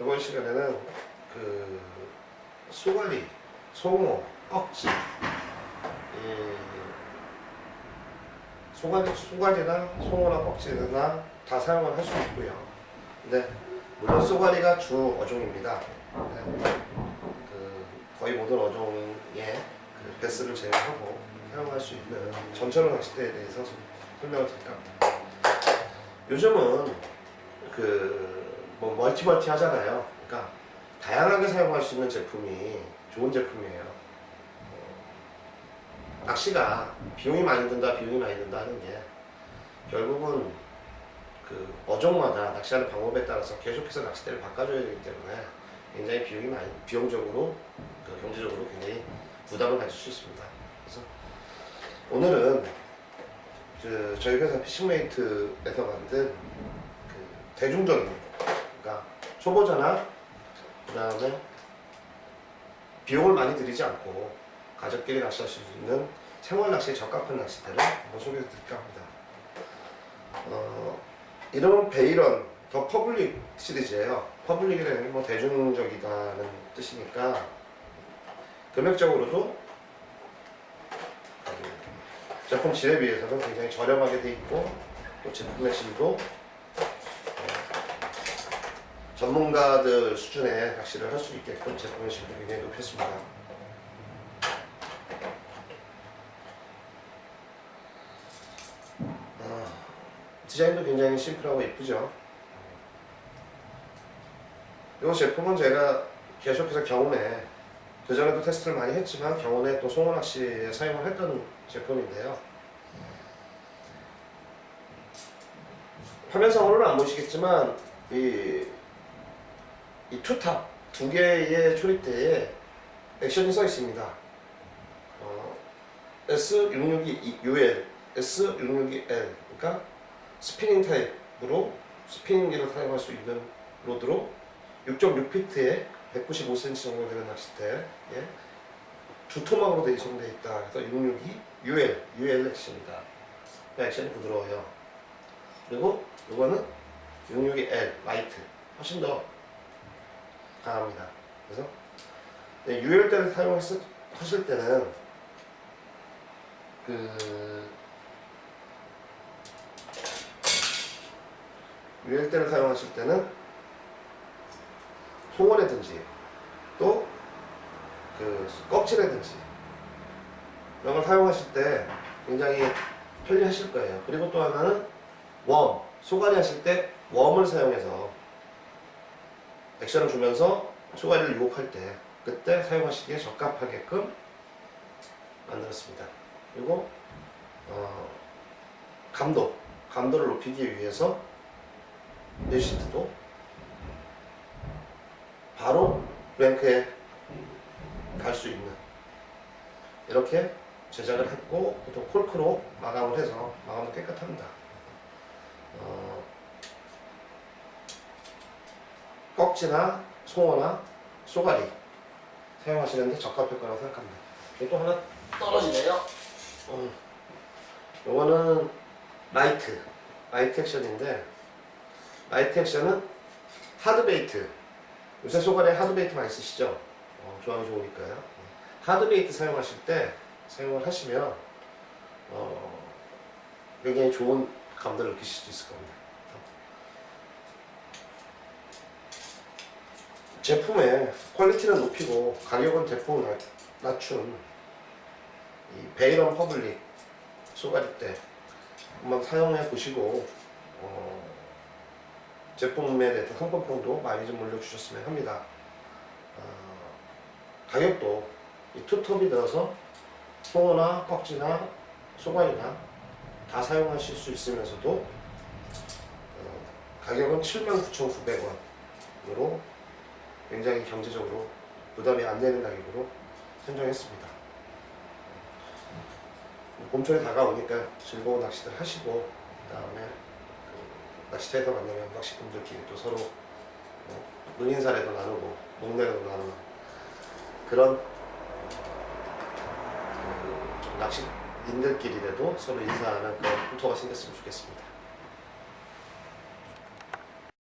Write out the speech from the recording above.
이번 시간에는 그 소갈리, 송어, 꺽지 이 소갈리, 소갈리나 송어나 꺽지나 다 사용을 할 수 있고요. 근데 물론 소갈리가 주 어종입니다. 네. 그 거의 모든 어종의 그 베스를 제외하고 사용할 수 있는 전철 낚싯대에 대해서 좀 설명을 드릴까 합니다. 요즘은 그 뭐 멀티멀티 하잖아요. 그러니까 다양하게 사용할 수 있는 제품이 좋은 제품이에요. 어, 낚시가 비용이 많이 든다, 비용이 많이 든다 하는 게 결국은 그 어종마다 낚시하는 방법에 따라서 계속해서 낚싯대를 바꿔줘야 되기 때문에 굉장히 비용이 많이 비용적으로 그 경제적으로 굉장히 부담을 가질 수 있습니다. 그래서 오늘은 그 저희 회사 피싱메이트에서 만든 그 대중적인 그러니까 초보자나 그 다음에 비용을 많이 들이지 않고 가족끼리 낚시하실 수 있는 생활 낚시에 적합한 낚싯대를 한번 소개해 드릴까 합니다. 어, 이름은 베이런 더 퍼블릭 시리즈예요. 퍼블릭이라는 게뭐 대중적이다는 뜻이니까 금액적으로도 제품 질에 비해서는 굉장히 저렴하게 돼 있고 또 제품의 질도 전문가들 수준의 낚시를 할 수 있게끔 제품의 질도 굉장히 높였습니다. 아, 디자인도 굉장히 심플하고 예쁘죠. 이 제품은 제가 계속해서 경운에 그전에도 테스트를 많이 했지만 경운에 또 송어 낚시에 사용을 했던 제품인데요. 화면상으로는 안 보시겠지만 이, 이 투탑 두 개의 초리대에 액션이 써 있습니다. 어, S662UL, S662L 그러니까 스피닝 타입으로 스피닝기를 사용할 수 있는 로드로 6.6피트에 195cm 정도 되는 낚싯대 예. 두 토막으로 구성되어 있다. 그래서 662 UL, UL 액션입니다. 그 액션이 부드러워요. 그리고 이거는 662L 라이트 훨씬 더 강합니다. 그래서 네, UL대를 사용했을 하실 때는 그 UL대를 사용하실 때는 송어라든지 또 그 껍질이라든지 이런 걸 사용하실 때 굉장히 편리하실 거예요. 그리고 또 하나는 웜, 소가리 하실 때 웜을 사용해서 액션을 주면서 소가리를 유혹할 때 그때 사용하시기에 적합하게끔 만들었습니다. 그리고 어, 감도, 감도를 높이기 위해서 레시트도 바로 랭크에 갈 수 있는 이렇게 제작을 했고 보통 콜크로 마감을 해서 마감도 깨끗합니다. 어, 꺽지나 송어나 쏘가리 사용하시는 데 적합할 거라고 생각합니다. 이게 또 하나 떨어지네요. 음, 요거는 라이트, 라이트 액션인데 라이트 액션은 하드베이트 요새 소갈에 하드베이트 많이 쓰시죠? 어, 조항이 좋으니까요. 하드베이트 사용하실 때 사용을 하시면 어, 굉장히 좋은 감도를 느끼실 수 있을 겁니다. 제품의 퀄리티는 높이고 가격은 대폭 낮- 낮춘 이 베이런 퍼블릭 소가리대 한번 사용해 보시고 어, 제품에 대해서 상품평도 많이 좀 올려주셨으면 합니다. 어, 가격도 이 투톱이 들어서 송어나 꺽지나 소갈이나 다 사용하실 수 있으면서도 어, 가격은 79,900원으로 굉장히 경제적으로 부담이 안 되는 가격으로 선정했습니다. 봄철이 다가오니까 즐거운 낚시들 하시고 그다음에 그 낚시터에서 만나면 낚시꾼들끼리 또 서로 뭐 눈인사라도 나누고 목내라도 나누는 그런 그좀 낚시인들끼리라도 서로 인사하는 그런 풍토가 생겼으면 좋겠습니다.